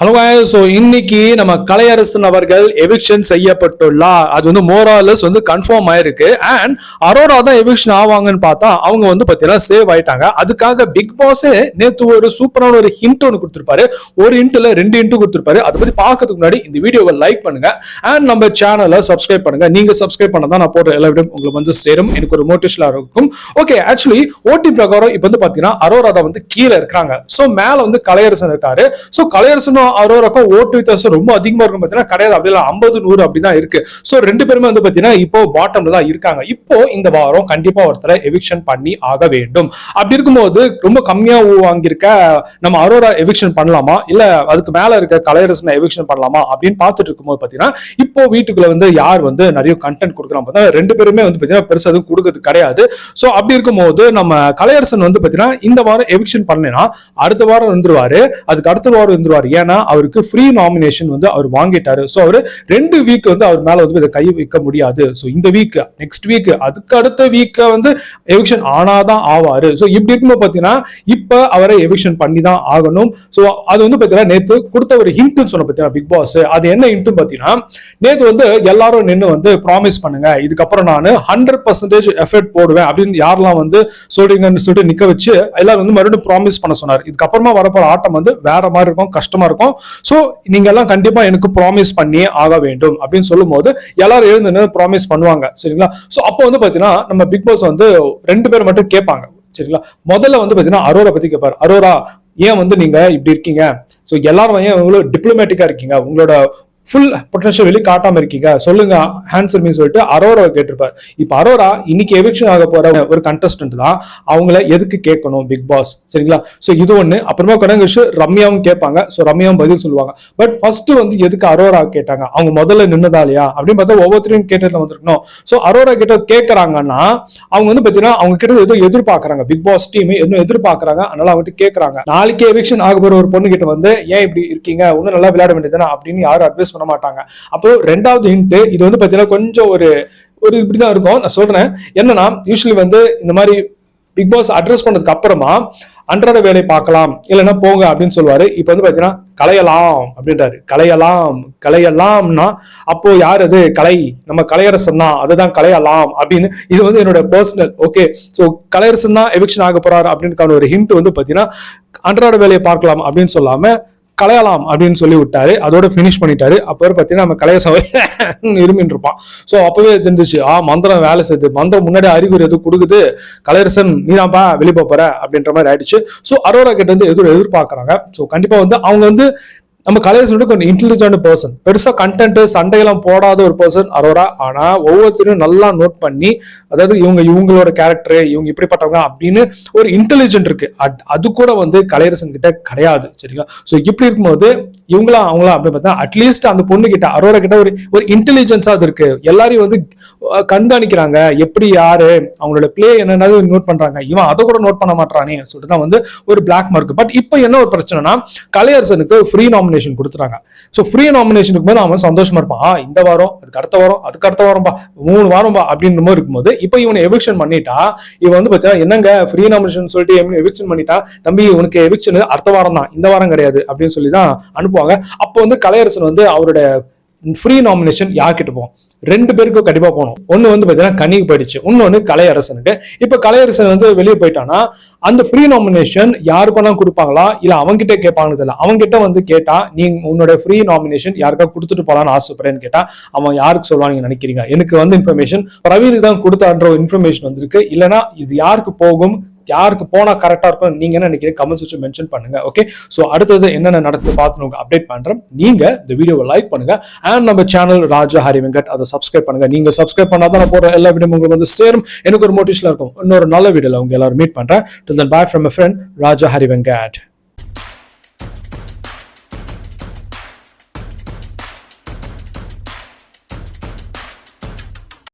Hello so இன்னைக்கு நம்ம கலையரசன் அவர்கள் எவிக்ஷன் செய்யப்பட்டுள்ளார். அது வந்து மோராலஸ் வந்து கன்ஃபார்ம் ஆயிருக்கு. அண்ட் அரோரா தான் எவிக்ஷன் ஆவாங்கன்னு பார்த்தா அவங்க வந்து பார்த்தீங்கன்னா சேவ் ஆயிட்டாங்க. அதுக்காக பிக் பாஸே நேத்து ஒரு சூப்பரான ஒரு ஹிண்ட் ஒன்று கொடுத்துருப்பாரு. ஒரு ஹிண்ட்ல ரெண்டு ஹிண்ட் கொடுத்துருப்பாரு. அதை பத்தி பார்க்கறதுக்கு முன்னாடி இந்த வீடியோவை லைக் பண்ணுங்க. அண்ட் நம்ம சேனலை சப்ஸ்கிரைப் பண்ணுங்க. நீங்க சப்ஸ்கிரைப் பண்ண தான் நான் போடுற எல்லா வீடியோ உங்களுக்கு வந்து சேரும். எனக்கு ஒரு மோட்டிவேஷனாக இருக்கும். ஓகே ஆக்சுவலி ஓட்டி பிரகாரம் இப்போ வந்து பார்த்தீங்கன்னா அரோரா தான் வந்து கீழே இருக்காங்க ஸோ மேலே வந்து கலையரசன் இருக்காரு. ஸோ கலையரசனும் அரோராக்கும் ஓட்டு வித்தியாசம் ரொம்ப அதிகமா இருக்கும் பாத்தீங்கன்னா கிடையாது. அப்படி இல்லை ஐம்பது நூறு அப்படிதான் இருக்கு. ஸோ ரெண்டு பேருமே வந்து பார்த்தீங்கன்னா இப்போ பாட்டம்ல தான் இருக்காங்க. இப்போ இந்த வாரம் கண்டிப்பா ஒருத்தரை எவிக்ஷன் பண்ணி ஆக வேண்டும். அப்படி இருக்கும்போது ரொம்ப கம்மியா வாங்கியிருக்க நம்ம அரோரா எவிக்ஷன் பண்ணலாமா? இல்ல அதுக்கு மேல இருக்க கலையரசனை எவிக்ஷன் பண்ணலாமா? அப்படின்னு பார்த்துட்டு இருக்கும்போது பார்த்தீங்கன்னா இப்போ வீட்டுக்குள்ள வந்து யார் வந்து நிறைய கண்டென்ட் கொடுக்குறாங்க பார்த்தா ரெண்டு பேருமே வந்து பார்த்தீங்கன்னா பெருசா எதுவும் கொடுக்கறது கிடையாது. ஸோ அப்படி இருக்கும்போது நம்ம கலையரசன் வந்து பார்த்தீங்கன்னா இந்த வாரம் எவிக்ஷன் பண்ணலைன்னா அடுத்த வாரம் வந்துருவாரு அதுக்கு அடுத்த வாரம் வந்துருவாரு ஏன்னா அவருக்கு ஃப்ரீ நாமினேஷன் வந்து அவர் வாங்கிட்டாரு. ஸோ அவர் ரெண்டு வீக் வந்து அவர் மேல வந்து இதை கை வைக்க முடியாது. ஸோ இந்த வீக் நெக்ஸ்ட் வீக் அதுக்கு அடுத்த வீக்கை வந்து எவிக்ஷன் ஆனாதான் ஆவாரு. ஸோ இப்படி இருக்கும்போது பார்த்தீங்கன்னா இப்போ அவரை எவிக்ஷன் பண்ணி தான் ஆகணும். ஸோ அது வந்து பார்த்தீங்கன்னா நேற்று கொடுத்த ஒரு ஹிண்ட்னு சொன்ன பார்த்தீங்கன்னா பிக் பாஸ் அது என்ன ஹிண்ட்னு பார்த்தீங்கன்னா நேற்று வந்து எல்லாரும் நின்று வந்து ப்ராமிஸ் பண்ணுங்க. இதுக்கப்புறம் நான் ஹண்ட்ரட் பர்சன்டேஜ் எஃபர்ட் போடுவேன் அப்படின்னு யாரெல்லாம் வந்து சொல்றீங்கன்னு சொல்லிட்டு நிக்க வச்சு எல்லாரும் வந்து மறுபடியும் ப்ராமிஸ் பண்ண சொன்னார். இதுக்கப்புறமா வரப்போற ஆட்டம் வந்து வேற மாதிரி இருக்கும் கஷ்டமா இருக்கும். ஸோ நீங்க எல்லாம் கண்டிப்பா எனக்கு ப்ராமிஸ் பண்ணியே ஆக வேண்டும் அப்படின்னு சொல்லும் போது எல்லாரும் எழுந்து ப்ராமிஸ் பண்ணுவாங்க. சரிங்களா? ஸோ அப்போ வந்து பாத்தீங்கன்னா நம்ம பிக் பாஸ் வந்து ரெண்டு பேர் மட்டும் கேட்பாங்க. சரிங்களா? முதல்ல வந்து பாத்தீங்கன்னா அரோரா பத்தி கேட்பாரு அரோரா ஏன் வந்து நீங்க இப்படி இருக்கீங்க? ஸோ எல்லாரும் ஏன் உங்களோட டிப்ளமேட்டிக்கா இருக்கீங்க? உங்களோட ஃபுல் பொட்டன்ஷியல் வெளியே காட்டாம இருக்கீங்க. சொல்லுங்க ஆன்சர் மீன் சொல்லிட்டு அரோரா கேட்டிருப்பார். இப்போ அரோரா இன்னைக்கு எவிக்ஷன் ஆக போற ஒரு கண்டஸ்டன்ட் தான். அவங்கள எதுக்கு கேட்கணும் பிக் பாஸ் சரிங்களா? ஸோ இது ஒண்ணு. அப்புறமா கடங்க விஷயம் ரம்யாவும் கேட்பாங்க. ஸோ ரம்யாவும் பதில் சொல்லுவாங்க. பட் ஃபர்ஸ்ட் வந்து எதுக்கு அரோரா கேட்டாங்க? அவங்க முதல்ல நின்னதா இல்லையா? அப்படின்னு பார்த்தா ஒவ்வொருத்தரையும் கேட்டதுல வந்திருக்கணும். ஸோ அரோரா கிட்ட கேட்கறாங்கன்னா அவங்க வந்து பார்த்தீங்கன்னா அவங்க கிட்ட ஏதோ எதிர்பார்க்கறாங்க. பிக் பாஸ் டீம் எதுவும் எதிர்பார்க்கறாங்க. அதனால அவங்க கேட்கறாங்க. நாளைக்கு எவிக்ஷன் ஆக போற ஒரு பொண்ணு கிட்ட வந்து ஏன் இப்படி இருக்கீங்க? இன்னும் நல்லா விளையாட வேண்டியதுனா அப்படின்னு யாரும் அட்வைஸ் சொல்ல மாட்டாங்க அப்போ ரெண்டாவது ஹிண்ட் இது வந்து பார்த்தீங்கன்னா கொஞ்சம் ஒரு ஒரு இப்படிதான் இருக்கும். நான் சொல்றேன். என்னன்னா யூஸ்வலி வந்து இந்த மாதிரி பிக் பாஸ் அட்ரஸ் பண்ணதுக்கு அப்புறமா அன்றாட வேலை பார்க்கலாம். இல்லைன்னா போங்க அப்படின்னு சொல்லுவாரு. இப்போ வந்து பார்த்தீங்கன்னா கலையலாம் அப்படின்றாரு. கலையலாம் கலையலாம்னா அப்போ யார் அது? கலை. நம்ம கலையரசன் தான் அதுதான் கலையலாம் அப்படின்னு இது வந்து என்னோட பர்சனல் ஓகே ஸோ கலையரசன் தான் எவிக்ஷன் ஆக போறாரு அப்படின்றக்கான ஒரு ஹிண்ட் வந்து பார்த்தீங்கன்னா அன்றாட வேலையை பார்க்கலாம் அப்படின்னு சொல்லாம கலையலாம் அப்படின்னு சொல்லி விட்டாரு அதோட ஃபினிஷ் பண்ணிட்டாரு. அப்போ பார்த்தீங்கன்னா நம்ம கலைய சபை இருமின் இருப்பான். ஸோ அப்பவே தெரிஞ்சிச்சு ஆ மந்திரம் வேலை செய்யுது மந்திரம் முன்னாடி அறிகுறி எதுவும் கொடுக்குது கலையரசன் நீதான்ப்பா வெளியே போற அப்படின்ற மாதிரி ஆயிடுச்சு. ஸோ அரோரா கிட்ட வந்து எதிர் எதிர்பார்க்குறாங்க. ஸோ கண்டிப்பாக வந்து அவங்க வந்து நம்ம கலையரசன் கொஞ்சம் இன்டெலிஜென்ட் பர்சன் பெருசாக கண்டென்ட் சண்டையெல்லாம் போடாத ஒரு பர்சன் அரோரா. ஆனால் ஒவ்வொருத்தரையும் நல்லா நோட் பண்ணி அதாவது இவங்க இவங்களோட கேரக்டர் இவங்க இப்படிப்பட்டவங்க அப்படின்னு ஒரு இன்டெலிஜென்ட் இருக்கு. அட்- அது கூட வந்து கலையரசன் கிட்ட கிடையாது சரிங்களா? ஸோ இப்படி இருக்கும்போது இவங்களா அவங்களா அப்படின்னு பார்த்தா அட்லீஸ்ட் அந்த பொண்ணு கிட்ட அரோரா கிட்ட ஒரு ஒரு இன்டெலிஜென்ஸா அது இருக்கு. எல்லாரையும் வந்து கண்காணிக்கிறாங்க. எப்படி யாரு அவங்களோட பிளே என்னென்னது நோட் பண்றாங்க. இவன் அதை கூட நோட் பண்ண மாட்டானே சொல்லிட்டு தான் வந்து ஒரு பிளாக் மார்க் பட் இப்போ என்ன ஒரு பிரச்சனைனா கலையரசனுக்கு ஃப்ரீ நாமினேஷன் கொடுத்துட்டாங்க ஸோ ஃப்ரீ நாமினேஷனுக்கு போது அவன் சந்தோஷமா இருப்பான். ஆ, இந்த வாரம் அதுக்கு அடுத்த வாரம் அதுக்கு அடுத்த வாரம்பா மூணு வாரம்பா அப்படின்ற மாதிரி இருக்கும்போது இப்போ இவனை எவிக்ஷன் பண்ணிட்டா இவன் வந்து பார்த்தீங்கன்னா என்னங்க ஃப்ரீ நாமினேஷன் சொல்லிட்டு எவிக்ஷன் பண்ணிட்டா தம்பி உனக்கு எவிக்ஷன் அடுத்த வாரம் தான் இந்த வாரம் கிடையாது அப்படின்னு சொல்லி தான் அனுப்புவாங்க. அப்போ வந்து கலையரசன் வந்து அவரோட ஃப்ரீ நாமினேஷன் யார்கிட்ட போகும் ரெண்டு பேருக்கும் கண்டிப்பாக போகணும். ஒன்று வந்து பார்த்தீங்கன்னா கனிக்கு போயிடுச்சு. இன்னொன்று கலையரசனுக்கு. இப்போ கலையரசன் வந்து வெளியே போயிட்டான்னா அந்த ஃப்ரீ நாமினேஷன் யாருக்கெல்லாம் கொடுப்பாங்களா? இல்லை அவங்ககிட்ட கேட்பாங்கன்னு தெரியல. அவங்ககிட்ட வந்து கேட்டால் நீங்கள் உன்னோட ஃப்ரீ நாமினேஷன் யாருக்கா கொடுத்துட்டு போகலான்னு ஆசைப்படுறேன்னு கேட்டால் அவன் யாருக்கு சொல்லுவான்னு நீங்கள் நினைக்கிறீங்க? எனக்கு வந்து இன்ஃபர்மேஷன் பிரவீனுக்கு தான் கொடுத்தான்ற ஒரு இன்ஃபர்மேஷன் வந்திருக்கு. இல்லைன்னா இது யாருக்கு போகும்? யாருக்கு போனால் கரெக்டாக இருக்கும் நீங்க என்ன நினைக்கிறீங்க? கமெண்ட் செக்ஷன் மென்ஷன் பண்ணுங்க ஓகே ஸோ அடுத்தது என்னென்ன நடக்குது பார்த்து அப்டேட் பண்ணுறேன் நீங்க இந்த வீடியோவை லைக் பண்ணுங்க. அண்ட் நம்ம சேனல் ராஜா ஹரி வெங்கட் அதை சப்ஸ்கிரைப் பண்ணுங்க. நீங்க சப்ஸ்கிரைப் பண்ணாதான் நான் போகிற எல்லா வீடியோ உங்களுக்கு வந்து சேரும். எனக்கு ஒரு மோட்டிவேஷனாக இருக்கும். இன்னொரு நல்ல வீடியோவில் உங்க எல்லாரும் மீட் பண்ணுறேன் till then bye from friend Raja Hari Venkat.